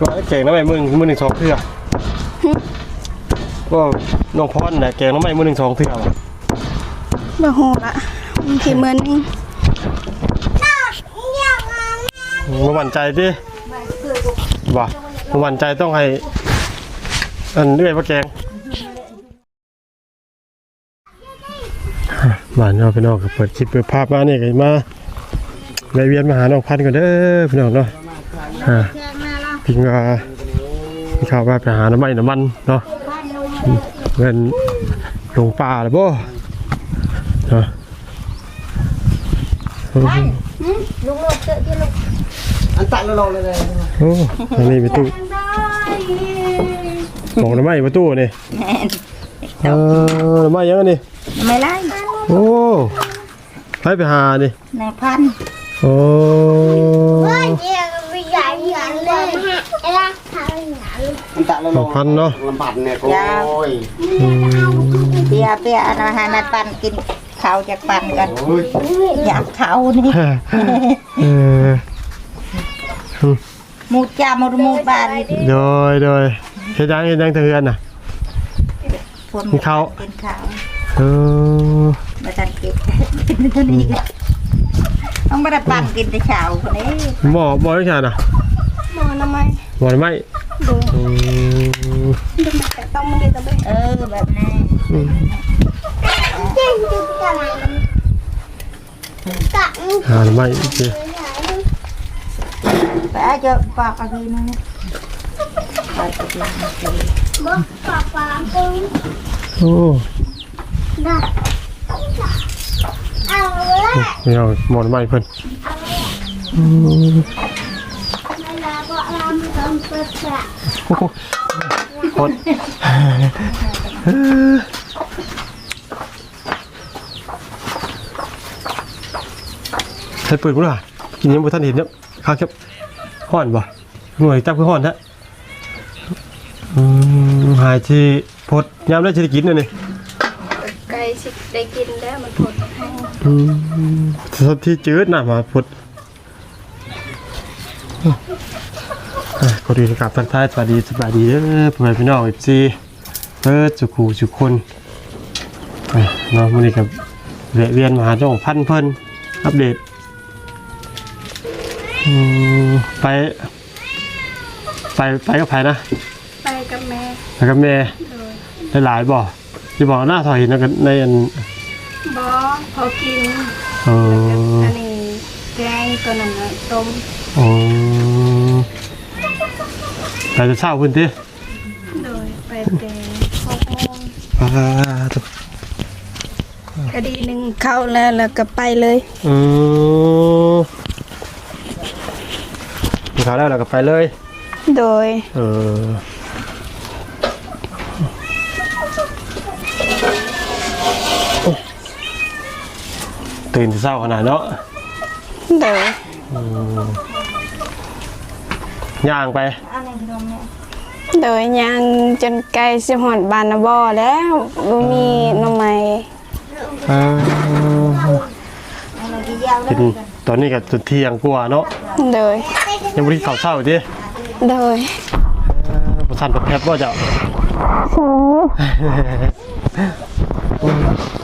ว่าแกงน้ำใหม่มือมือหนึ่งสองเทื่อก็น้องพรน่ะแกงน้ำใหม่มือหนึ่งสองเทื่อว่ะบ่ฮู้ละบางทีมื้อนึงมาหวั่นใจดิว่ามาหวั่นใจต้องให้อันเรื่อยพระแกงบ้านเราพี่น้องก็เปิดคลิปเปิดภาพมาเนี่ยก็มาแวะเวียนมาหาน้องพันธุ์ก่อนเด้อพี่น้องเนาะอ่า พิงว่าข่าวว่าไปหาน้ำไมันน้ำมันเนาะเงินลงป่าหรือบ่เนาะอันตัดเราเลยเลยโอ้อันนี้ประตูบอกน้ำไมันประตูนี่เออน้ำไมันยังไงนี่ไม่ไล่โอ้ไปไปหานี่นายพันโอ้ อันตัดเราสองพันเนาะ ลำบัดเนี่ยโอ้ยเปียเปียอาหารนายปันกินข้าวจากปันกันโอ้ยอยากเขาวนี่เออหมูจามูมูบานโดยโดยเฮ็ดยังเฮ็ดยังเถื่อนน่ะพวกกินข้าวกินข้าวเออมาทันกินกินตัวนี้ต้องม่ได้ปันกินแต่เช้าคนนี้หมอหมอยังไงน่ะ หมอน้ำไม้หมอน้ำมันดูอืมดูมาแต่ต้องมันดีตะเบะเออแบบนี้หาน้ำมันโอเคแต่อาจจะปากอะไรนั่นนี่ปากอะไรนั่นนี่โอ้ไม่เอาหมอน้ำมันเพิ่นอืมโอ้โหโคตรใช้ปืนกูล่ะกินยังบ่ทันเห็นเนี่ยข้าวครับห่อนบ่หน่วยจับคือห่อนฮะหายที่พดยามได้สิได้กินน่ะนี่ไก่สิได้กินแล้วมันผดให้ที่จืดน่ะมาพด ก็ดีกับทักทายสวัสดีสวัสดีเด้อพ่อแม่พี่น้อง FC เปิดสุขูสุขคนอะเนาะมื้อนี้กับแวะเวียนมาหาเจ้าของพันธุ์เพิ่นอัปเดตอืมไป ไปไปกับไผนะ ไปกับแม่ไปกับแม่ได้หลายบ่ที่บอกหน้าถอยนะกันในอันบ่พอกินเอออันนี้แกงตัวนั้นน่ะต้มอ๋อ ไปจะเช่าพื้นที่โดยไปแต่หกโมงอ่าถูกคดีหนึ่งเข้าแล้วแล้วก็ไปเลย อืมกินข้าวได้แล้วก็ไปเลย โดย เออโอ้ตื่นเช้าขนาดเนาะโดย ย่างไปอันนี้ขนมเนี่ยโดยยังจนใกล้สิหอดบานนาบอแล้วบ่มีหน่อไม้เอออันนี้กี่ยาวเลกิยนตอนนี้ก็จนเที่ยงกว่าเนาะโดย ยังไม่ได้ข้าวเช้าดิโดยประชันประแพบว่าจะ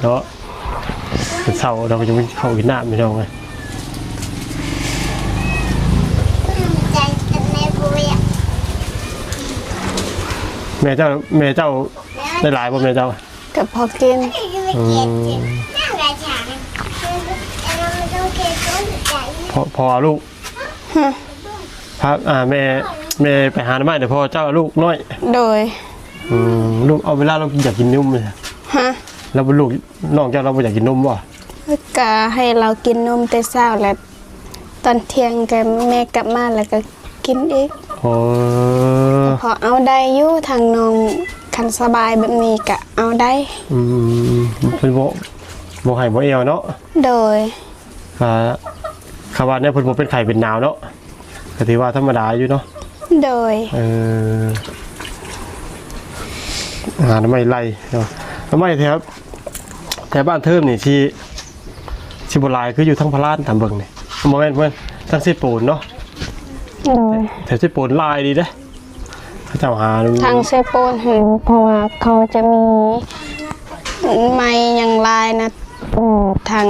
เนาะเป็นเช้าเราก็ยังไม่เข้ากินน้ำไม่ต้องไง แม่เจ้าแม่เจ้าได้หลายบ่แม่เจ้าก็พอกินอืมพอพอลูกพระอ่าแม่แม่ไปหาหน้าไม้เดี๋ยวพ่อเจ้าลูกน้อยโดยอืมลูกเอาเวลาเราอยากกินนมเลยฮะแล้วลูกน้องเจ้าเราบ่อยากกินนมบ่ก็ให้เรากินนมแต่เช้าแล้วตอนเที่ยงก็แม่กลับมาแล้วก็กินอีกโอ้พอเอาได้อยู่ทางน้องคันสบายแบบนี้ก็เอาได้ อืมเพิ่นบ่บ่ให้บ่เอวเนาะโดยอ่าคำว่าเนี่ยเพิ่นบ่เป็นไข้เป็นหนาวเนาะก็ถือว่าธรรมดาอยู่เนาะโดยเออหาทำไมไล่เนาะทำไมแถวแถวบ้านเทิมนี่ที่ที่บ่หลายคืออยู่ทั้งพลานตามเบิ่งนี่บ่แม่นเพิ่นทั้งสิปูนเนาะ โดยแถวสิปูนหลายดีเด้เขาเจ้าหาทางเซโปนเห็นเพราะว่าเขาจะมีไม้อย่างลายนะอืมทาง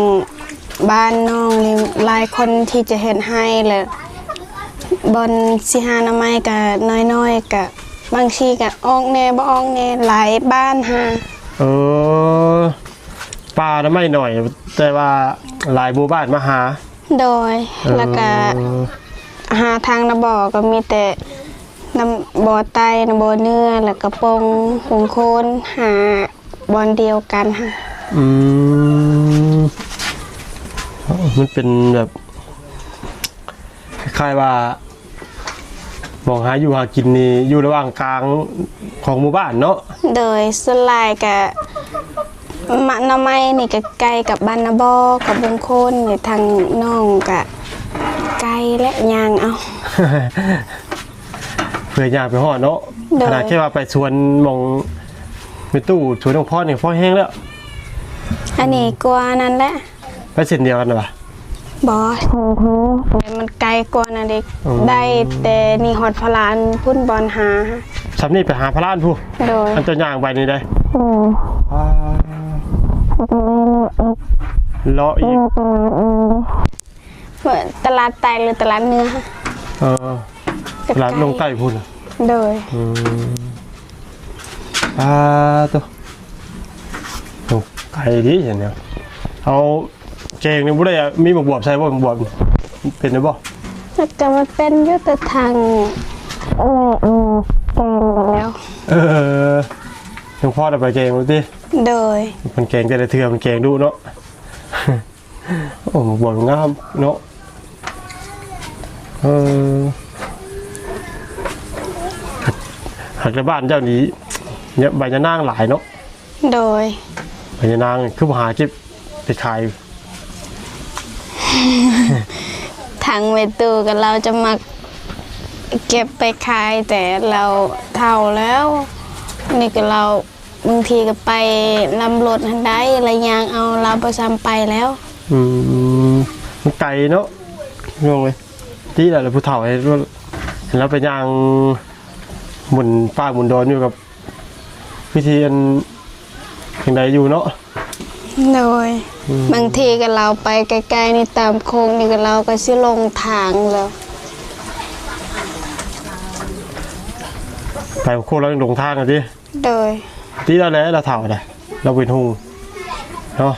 บ้านน้องนี่หลายคนที่จะเห็นให้เลยบอนสิหาหนาไม้กับน้อยๆกับบางทีกับออกแน่บ่ออกแน่หลายบ้านหาเออปลาน่ะไม่หน่อย แต่ว่าหลายหมู่บ้านมาหา โดยแล้วก็เออ หาทางนาบ่อก็มีแต่น้ำบ่อไตน้ำบ่อเนื้อแล้วก็ปงหงโคนหาบอนเดียวกันค่ะอืมมันเป็นแบบคล้ายๆว่ามองหาอยู่หากินนี่อยู่ระหว่างกลางของหมู่บ้านเนาะโดยส่วนหลายกับมะหนาไม้นี่ก็ไกลกับบ้านนาบ่อกับบงโคนนี่ทางน้องก็ ไกลและยางเอาเพื่อยากไปหอดเนาะโดย ขนาดแค่ว่าไปสวนหมองไปตู้สวนของพ่อเนี่ยพ่อแห้งแล้ว อันนี้กว่านั้นแหละไปเส้นเดียวกันหรอปะบอสมันไกลกว่านั้นเด็ก อ๋อ ได้แต่นี่ฮอดพลานพุ่นบอลหา สำนี่ไปหาพระล้านผู้โดยอันเจะย่างไปนี่ได้อืมเลาะอีก เหมือนตลาดไตหรือตลาดเนื้อเออตลาดลงใต้พุ่นโดยอืมอ่าตัวโอ้ไก่ดีอย่างเนี้ยเอาเจงนี่บุได้อะมีหมกบวบใช่ป่ะหมกบวบเป็นหรือเปล่าแล้วก็มันเป็นอยุตทางเออเออแกงหมดแล้ว เออยังพ่อจะไปเกงดูดิโดย มันเกงแต่ละเทือมันเกงดูเนาะ โอ้หมกบวบงามเนาะ เออหักหักในบ้านเจ้านี้เนี่ยใบยะนางหลายเนาะโดยใบยะนางคือหาเก็บไปขายทางเวตูกับเราจะมาเก็บไปขายแต่เราเท่าแล้วนี่ก็เราบางทีก็ไปลำรถหันได้อะไรยางเอาเราประจำไปแล้ว อืมมันไกลเนาะงงเลย ที่แหละผู้เฒ่าเห็นว่าเห็นแล้วไปย่างหมุนป้าหมุนดอนอยู่กับพิธีอันอย่างใดอยู่เนาะโดยบางทีก็เราไปไกลๆนี่ตามโค้งนี่ก็เราก็สิลงทางแล้วไปโคเรายังหลงทางกันดิโดยที่เราแล้วเราเฒ่าเลยเราเป็นหุงเนาะ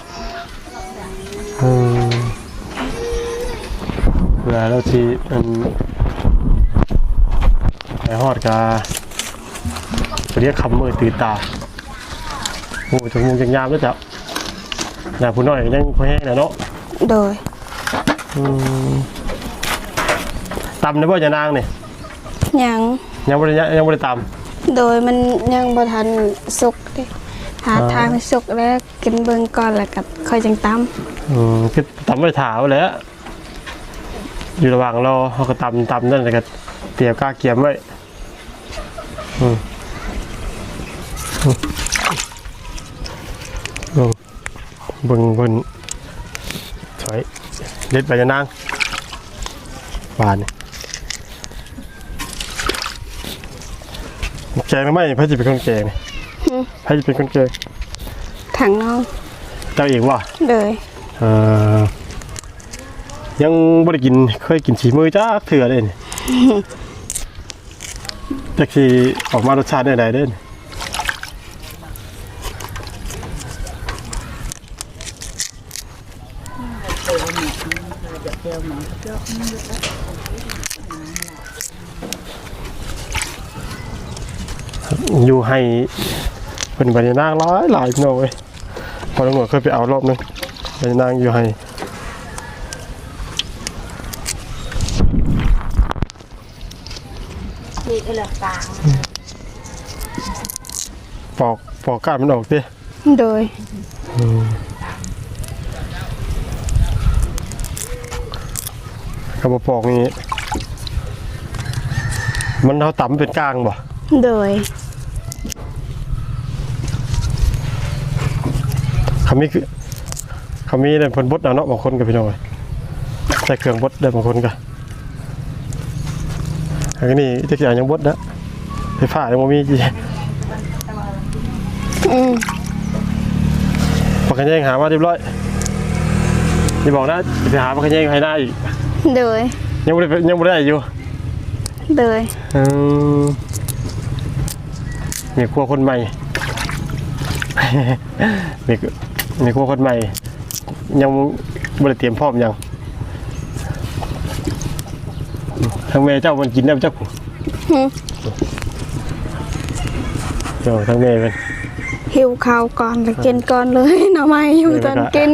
เวลาเราที่อันไปฮอดกาเรียกคำมือตื่นตาโอ้จมูกยังยามแล้วจ้ะหน้าผู้น้อยยังพอแห้งนะเนาะโดยอืมตำได้บ่จะนางเนี่ยยังยังบ่ได้ยังบ่ได้ตโดยมันยังบ่ทันสุกเด้หาอ๋อทางให้สุกแล้วกินเบิ่งก่อนแล้วก็ค่อยจังตำำอืมคือตำไว้ถาวแหล้ว อยู่ระหว่างรอเขาก็ตำตำนั่นแหละก็เตรียมกล้าเกียมไว้อืมอือบิ่งบิ่งถอยเด็ดไปจะนางหวานนี่แกงหรือไม่พระจิเป็นคนแกงนี่พระจิเป็นคนแกงทางน้องเจ้าเองวะโดยเอ่อ ยังบ่ได้กินเคยกินฉีมือจ้าเถื่อเลยนี่จักสิออกมารสชาติได้ไดเด้นอยู่ให้เป็นบรรยานางหลายหลายพี่น้องเว้ยพอตำรวจเคยไปเอารอบนึงบรรยานางอยู่ให้ ดีเอลตาง ปอกปอกก้านมันออกดิโดยคำว่าปอกนี่มันเขาต่ำเป็นกลางบ่โดยคำนี้คือคำนี้เนี่ยเพิ่นบดเอาเนาะบางคนกับพี่น้องเอ้ยใส่เครื่องบดได้บางคนก็ อันนี้จะกี่อย่างยังบดนะไฟฟ้ายังบ่มีจีอืมปากกันแยงหามาเรียบร้อยนี่บอกนะไปหาปากกันแยงให้ได้อีกโดยยังบ่ได้ยังบ่ได้อยู่โดยอืมมีครัวคนใหม่มีมีครัวคนใหม่ ยังบ่ได้เตรียมพร้อมหยัง ทางแม่เจ้ามันกินได้บ่เจ้าผู้หึเจ้าทางแม่เป็นหิวข้าวก่อนแล้วกินก่อนเลยหน่อไม้อยู่ตอนกิน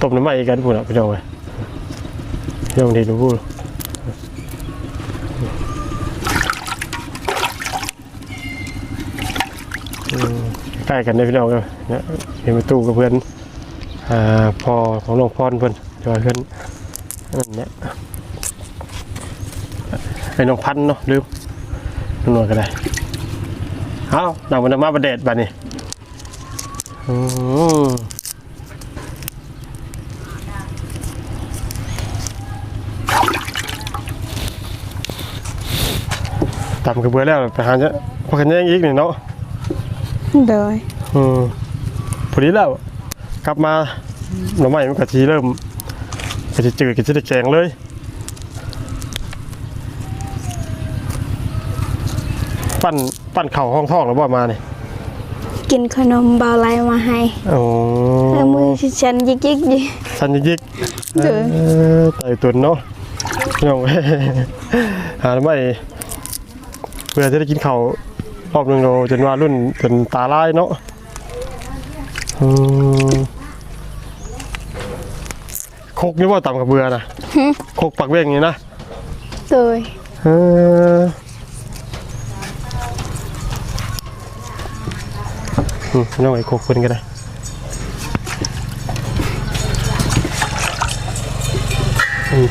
ต้มน้ำมันอีกกันพูดอะพี่น้องเว้ยพี่น้องที่รู้พูดอืมใกล้กันได้พี่น้องเลยเนี่ยเห็นประตูกับเพื่อนอ่าพอของน้องพรเพื่อนจอยเพื่อนนั่นเนี่ย ไอ้น้องพันธุ์เนาะลืมน้องหนวดก็ได้เอาหนังมันมาประเดดบัดนี้อืมตำกระเบือแล้วไปหาเนี้ยพอกันแย่งอีกหนึ่งเนาะโดยอืมพอดีแล้ว กลับมาหน่อไม้มันกะทีเริ่มกะทิจืดกะทิแกงเลย ปั้นปั้นเข่าห้องท้องแล้วบ่มาเนี่ยกินขนมเบาไลมาให้โอ้แล้วมือที่ฉันยิกยิกยิสันยิกเด้อเออไต่ตุนเนาะพี่น้องหาหน่อไม้เพื่อจะได้กินข้าวรอบหนึ่งเราจนว่ารุ่นจนตาลายเนาะอืมโคกนี่ว่าต่ำกับเบือนะหึโคกปักเว้งนี่นะโดยเออ น้องไอ้โคกคนก็ได้อืม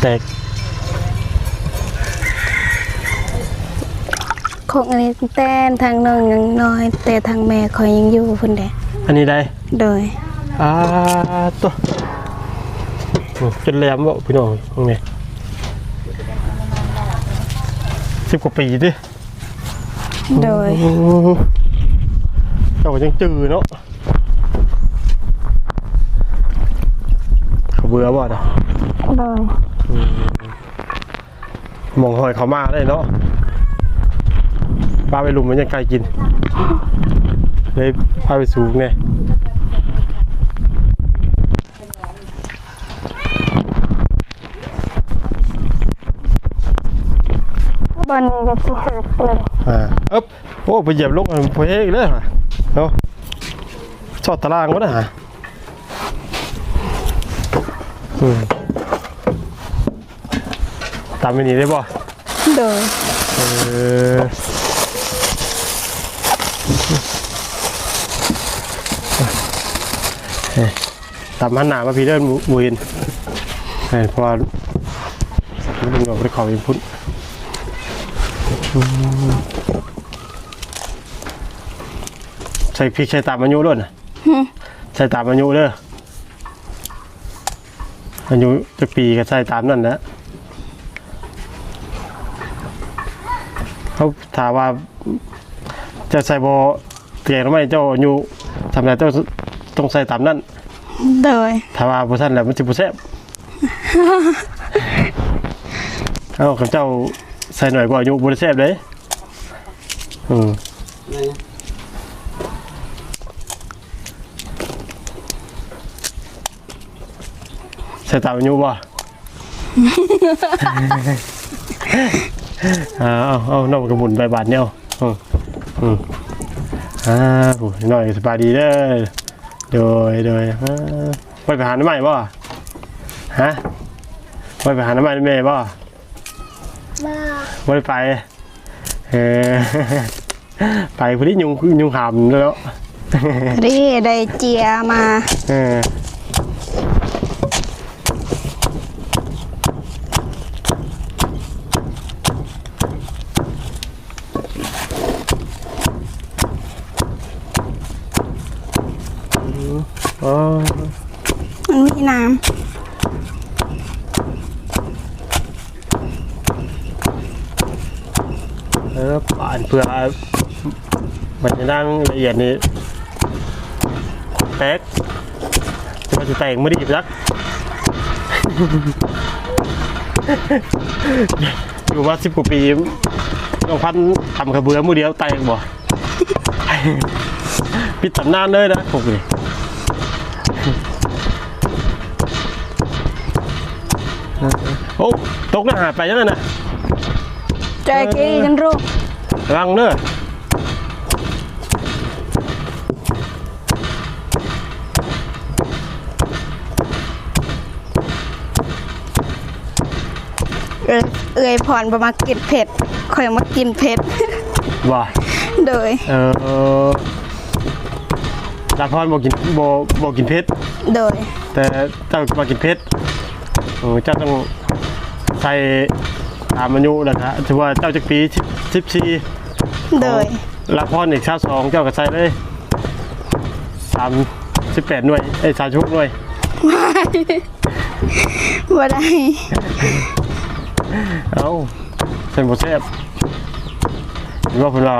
แตกของอันนี้แต้นทางน้องยังน้อย แต่ทางแม่คอยยังอยู่พุ่นแดะอันนี้ได้โดยอ่าตัวโอ้เป็นแหลมบ่พี่น้องตรงนี้สิบกว่าปีดิ โดยโอ้เจ้าก็ยังจือเนาะเขาเบื่อบ่นะโดยมองหอยเขามาได้เนาะปลาไปลุมมันยังไกลกินเลยพาไปสูงเนี่ย บอลจะสิหักเลยอ่าเอ๊บโอ้ไปเหยียบลงมันพอเอกเลยฮะเนาะชอดตารางวะนะฮะอืมตามไปนี่ได้ป่ะโดยเออเฮ้ยตามหันหนามาพี่เดินมูวินเฮ้ยเพราะว่ามันดึงออกไปขออินพุต ใส่พริกใส่ตามอายุด้วยนะใส่ตามอายุเด้ออายุจะปีก็ใส่ตามนั่นแหละเขาถามว่าเจะใส่โบเตียงหรือไม่เจ้าอยู่ทำไรเจ้าต้องใส่ตามนั้นโดยถ้าว่าบุท่านแล้วมันจะบุแซ่บเอากับเจ้า ใส่หน่อยกว่าอยู่บุแซ่บเลยอืมใส่ตามอายุบ่อ่าเอาเอาน้องกระบุนใบบาทเนี่ยเอาอืมอืมอ่าโอ้ยน้อยสบายดีเด้อโดยโดยอ่าไปไปหาหน้ำใหม่บ่ ฮะไปไปหาหน้ำใหม่แม่บ่ บ่ได้ไป เออ ไปพอดียุงยุงหามแล้ว รีได้เจียมา เอออ๋อ มันมีน้ เออป่านเพื่อมันจะนั่งละเอียดนี่แตกจะมาจะแตกไม่ดีบลักอยู่มาสิบกว่าปีน้องพันทำกระเบือมือเดียวแตกบ่ปิดตำนานเลยนะผมนี่โอ้ตกหน้าหาไปยังไงนะ ใจกี้กันรู้ระวังเนอะเอ้ยเอ้ยพรบ่มากินเผ็ดข่อยมากินเผ็ด ว่าโดย เออลาพรบอกกินบบอกกินเพชรโดย แต่เจ้ามากินเพชรเออเจ้าต้องใส่ ตามอายุนะครับถือว่าเจ้าจักปีสิบสี่โดยลาพรอีกชาสองเจ้าก็ใส่เลยสามสิบแปดหน่วยไอ้สามชุกหน่วย บ่ได้เอ้าเป็นโมเสฟหรือว่าเพิ่นว่า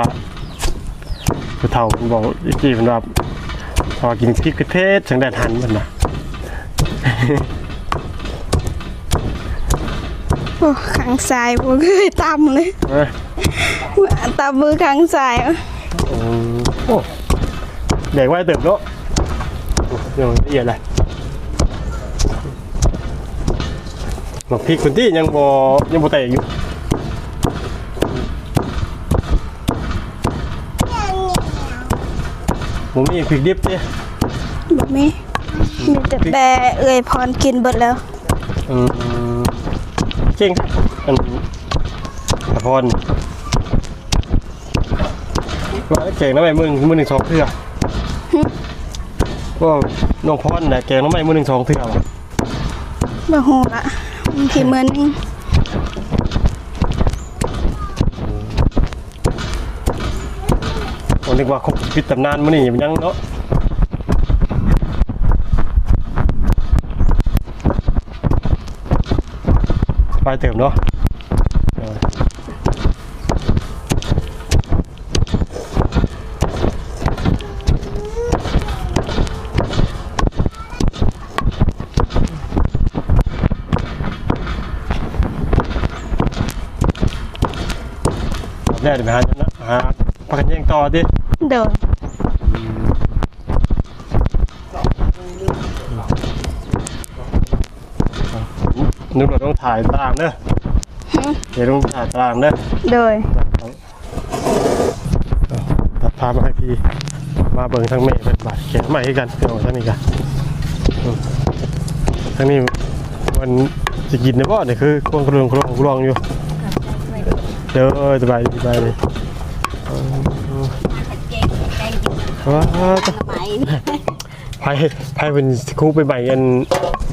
ผู้เฒ่าเพิ่นบอกอีกทีเพิ่นว่าพอกินพริกเพชรถึงแดดหันมันน่ะ โอ้ข้างซ้ายบ่เคยตำเลยเอ้ยตำมือข้างซ้ายอืมโอ้เด็กไว้เติบโตโอ้เดี๋ยวละเอียดเลยหมกพริกคนที่ยังบ่ยังบ่แตกอยู่ผมมีพริกดิบเด้บ่มีมีแต่แต่เอ้ยพรกินเบิดแล้วอืม จริงอันตะพรว่าแกงน้ำใหม่มือหนึ่งมือหนึ่งสองเทื่อว่าน้องพรน่ะแกงน้ำใหม่มือหนึ่งสองเทื่อว่ะบ่ฮู้ละบางทีมื้อนึงผมนึกว่าครบปิดตำนานมื้อนี้มันยังเนาะ ไปเติมเนาะแน่เดี๋ยวไปหาจังนะหาพักกันย่งต่อดิโดย นึกว่าต้องถ่ายตารางเด้อเดี๋ยวต้องถ่ายตารางเด้อโดยตัดภาพมาให้พี่ มาเบิ่งทั้งเมฆเป็นบาดเขียนใหม่ให้กันเดี๋ยวทั้งนี้กันอืมทั้งนี้มันจะกินในบ่อเนี่ยคือกวงกระลงกระลงกระลงอยู่เดี๋ยวเออสบายดีสบายดีว้าวไหมไพ่ไพ่เป็นคูไปใหม่อัน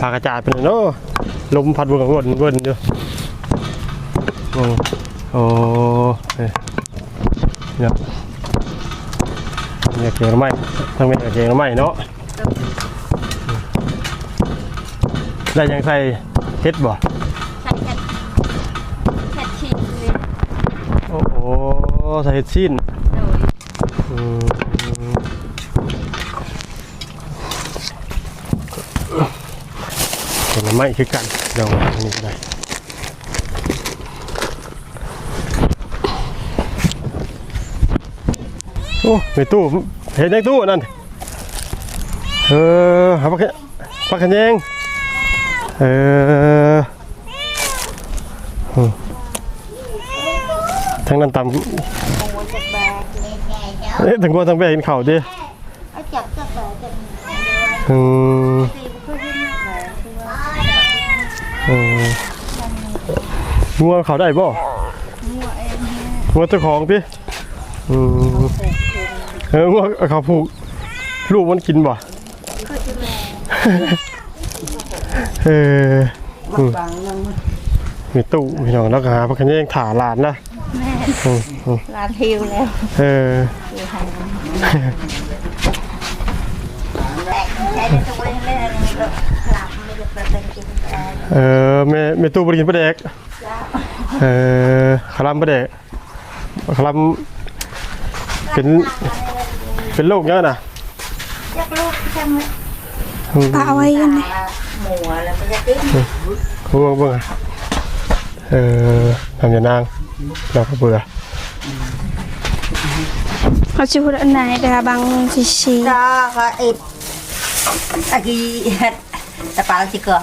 ผากระจาดเป็นเนาะ ลมพัดวนวนวนอยู่อืมโอ้เนี่ยเนี่ยเนี่ยเกี่ยวกับไม้ทั้งเม็ดกับเกี่ยวกับไม้เนาะได้ยังใส่เฮ็ดบ่ใส่แค่แค่ชิ้นเลยโอ้โหใส่เฮ็ดชิ้น ไม้คือกันเดี๋ยวอันนี้ก็ได้โอ้ในตู้เห็นในตู้นั่นเออหาปลาแค่ปลาขะแยงเอออืมทั้งนั้นตำโอ้ยจักแบกเอ๊ะถึงว่าทั้งแบกกินข้าวดิเอาจับจักแบกจับอืม ตีบ่ค่อยขึ้นแบกคือว่า อืม งัวเขาได้บ่หัวเองเนี่ยงัวเจ้าของดิอืมเอองัวเขาผูกลูกมันกินบ่เอออืมมีตู้พี่น้องแล้วก็หาพระคันยังถาหลานนะแม่อืมอืมร้านฮิวแล้วเออคือให้แบกใช้ในตัวเล่นเล่นนี่ก็หลับไม่ได้เป็นกินแบก เออแม่แม่ตู้บริกินปลาแดกเออขาวหลามปลาแดกคลำเป็นเป็นโรคเยอะนะยักลูกจังเลยอืมเอาไว้ยังไงหมูแล้วมันจะกินเขาบอกว่าเออทำยานางเราก็เบื่อเขาชื่ออันไหนเดี๋ยวบางชิชีก็ก็อิดตะกี้ แต่ปลาสิเกลือ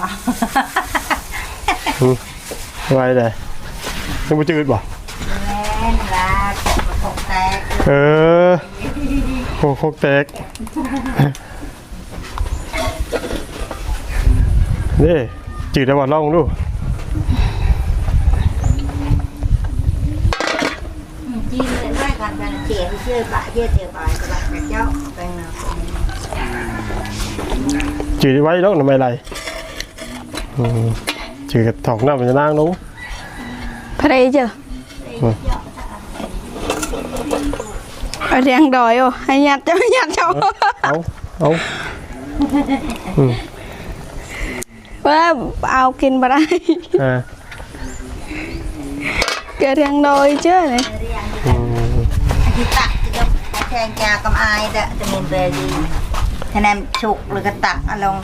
อืมไว้เลยยังไม่จืดบ่แม่นละตกแตกเออโคโคกแตกนี่จืดได้บ่ลองดูจีนเลยด้วยกันกันเจียเชื่อปะเชื่อเจียปลาจะปลาเจ้าแตงนา จืดไว้แล้วทำไมไรอืมจืดกับถอกหน้ามันจะนั่งนู้พระเจ้าเอาเรียงดอยโอ้ให้ยัดเจ้ายัดเจ้าเอาเอาว่าเอากินบ่ได้เกิดเรียงดอยเจ้าเลยอืมที่ตักจะแทงจากำอายเด้อจะมีเบรดี คะแนนฉุกหรือกระตักเอาลง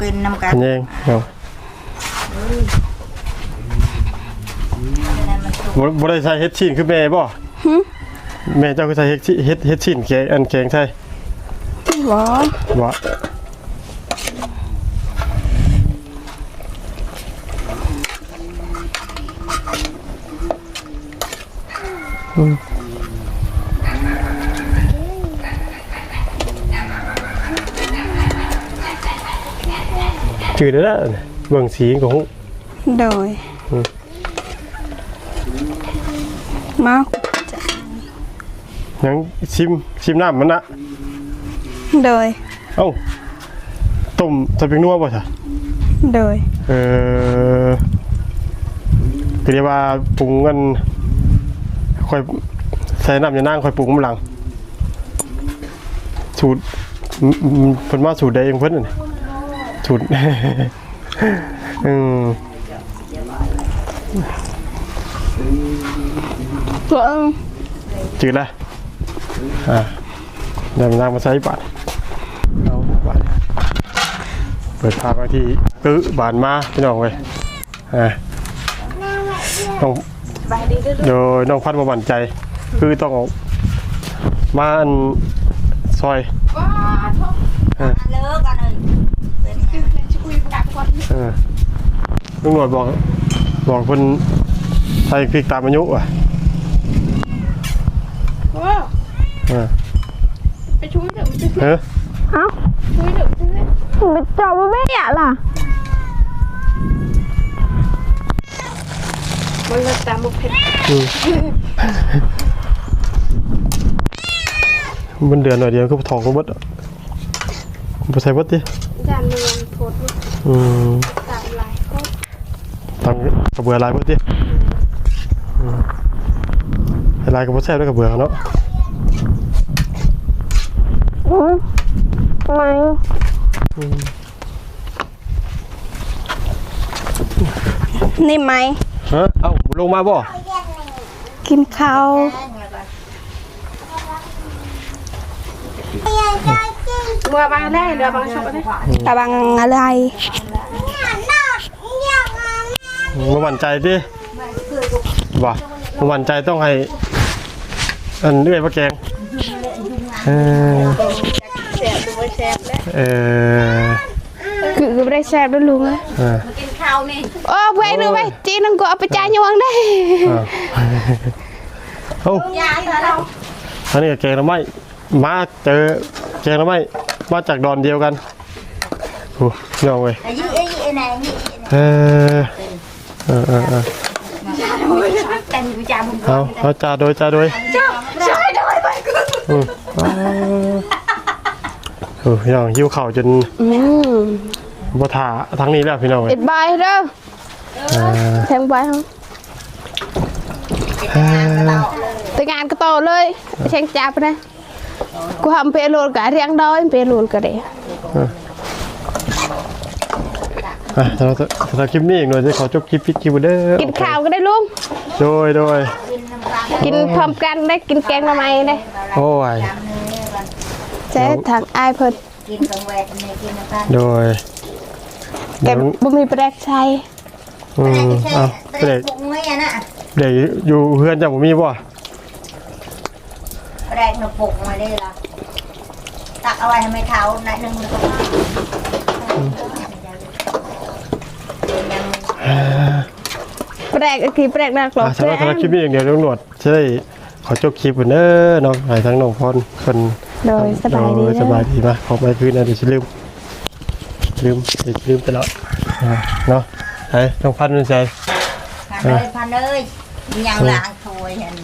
กินน้ำกันอันเองเอาคะแนนมันฉุกบ่บ่ได้ใช้เฮ็ดชิ้นคือแม่บ่แม่เจ้าก็ใช้เฮ็ดชิ้นเฮ็ดเฮ็ดชิ้นแกงอันแกงใช่บ่บ่ จืดแล้วนะเบิ่งสีของโดยอืมมายังชิมชิมน้ำมันนะโดย เอ้าต้มใส่เป็นนัวบ่ใช่โดย เออก็เรียกว่าปรุงกันค่อยใส่น้ำยานางค่อยปรุงมันหลังสูตรอืมอืมเพิ่นมาสูตรใดเองเพิ่นน่ะ สูตรอืมตัวจืดละอ่าน้ำยานางมาใส่บาทเอาบาทเปิดภาพมาที่ตื้อบานมาพี่น้องเว้ยอ่าน้องโดยน้องพัดมาหวั่นใจ คือต้องออกมาอันซอยเลิกกันเลยเป็นไง เออลุงหนวดบอก บอกเพิ่นใส่พริกตามอายุอะเออไปช่วยเดี๋ยวไปช่วยเออเอ้าช่วยเดี๋ยวช่วยไปจอบแม่อะล่ะมันก็ตามบุพเพมันเดือนหน่อยเดียวก็ถองก็เบดอะบ่ใส่เบดดิจานเมืองโพด อืมตามลายก็ทำกระเบือลายเบดดิอืมให้ลายก็บ่แซ่บด้วยกระเบือเนาะไม่นี่ไหมฮะเอ้าลงมาบ่กินข้าวบัวบางได้เดี๋ยวบางชอบได้แต่บางอะไร มาหวั่นใจดิบ่มาหวั่นใจต้องให้อันเลื่อยพระแกงเออแสบดูแสบแล้วเออคือไม่ได้แสบด้วยลุงเลยอ่ากินข้าวนี่โอ้ไปนึงไปจีนึงก็เอาไปจ่ายยวงได้อ่าเอ้า ยายเธอเราอันนี้แกงหน้ำไม้มาเจอแกงหน้ำไม้มาจากดอนเดียวกันโอ้ยองเว้ยไอ้ยี่ไอ้ยี่ไอ้ไหนยี่เออ เออเออเออแต่งกูจ่าบุญเอาเอาจ่าโดยจ่าโดยช่วยด้วยไปกูอืมเอเออยองหิวเข้าวจนบ่ถ่าทั้งนี้แล้วพี่น้องเว้ยปิดใบเด้ออ่าแทงใบเขาเออแต่งานก็โตเลยแทงจับนะกูทำเปรลูนกับเรียงดอยเปรลูนก็ได้อะสำหรับสำหรับคลิปนี้อีกหน่อยจะขอจบคลิปปิดคลิปเด้อกินข้าวก็ได้ลุงโดยโดยกินพร้อมกันได้กินแกงหน่อไม้ได้โอ้ยจำเนื้อก่อนเจ๊ทางอายเพิ่นกินตรงแหวกในกินน้ำตาลโดยแกเดี๋ยวบ่มีประแดกใช้อืมใช่เอาเด็เด็กกปุกไม่อะนะเด็กอยู่เพื่อนจะบ่มีบ่แรกหนูปลุกมาได้ละตักเอาไว้ทำไมเท้าหน่อยหนึงแล้วก็ ยังอ่าประแดกอีกทีประแดกหนักหรอกอ่าสำหรับสำหรับคลิปนี้อย่างเดียวน้องหนวดจะได้ขอจบคลิปก่อนเด้อน้องให้ทั้งน้องพรเพิ่นโดยสบายดีโสบายดีมาขอไปคืนนะเดี๋ยวฉันลืมลืมเดี๋ยวลืมตลอดอ่าเนาะไอ้น้องพันธุ์มันใจพันเลยพันเลยยังล้างถ้วยเห็น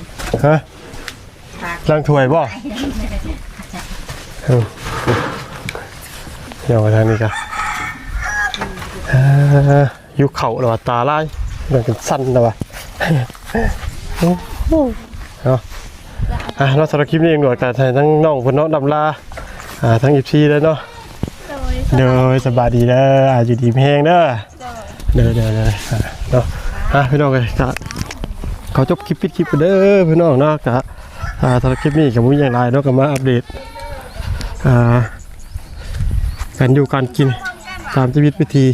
ฮะผักล้างถ้วยบ่เออเดี๋ยวมาทางนี้กัน อ่ายุคเข่าหรอวะตาลายเรื่องกันสั้นนะวะเนาะอะเนาะสำหรับคลิปนี้เองหนวดกันทั้งน้องเพิ่นเนาะดำลาอ่าทั้งอีพีเลยเนาะเด้อสบายดีเด้ออาอยู่ดีมีแห้งเด้อเด้อเด้อเด้ออะเนาะอะพี่น้องเลยก็ขอจบคลิปปิดคลิปไปเด้อพี่น้องเนาะก็อ่าสำหรับคลิปนี้ก็บ่มีอย่างไรเนาะก็มาอัปเดตอ่าการอยู่การกินตามชีวิตวิธี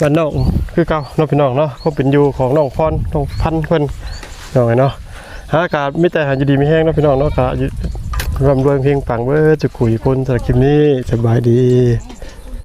บ้านน้องคือเก่าน้องพี่น้องเนาะก็เป็นอยู่ของน้องพรน้องพันเพิ่นน้องไงเนาะอากาศไม่แต่หายดีไม่แห้งน้องพี่น้องเนาะก็อยู่รำรวยเพียงปังเบ้อจะคุยคนสำหรับคลิปนี้สบายดี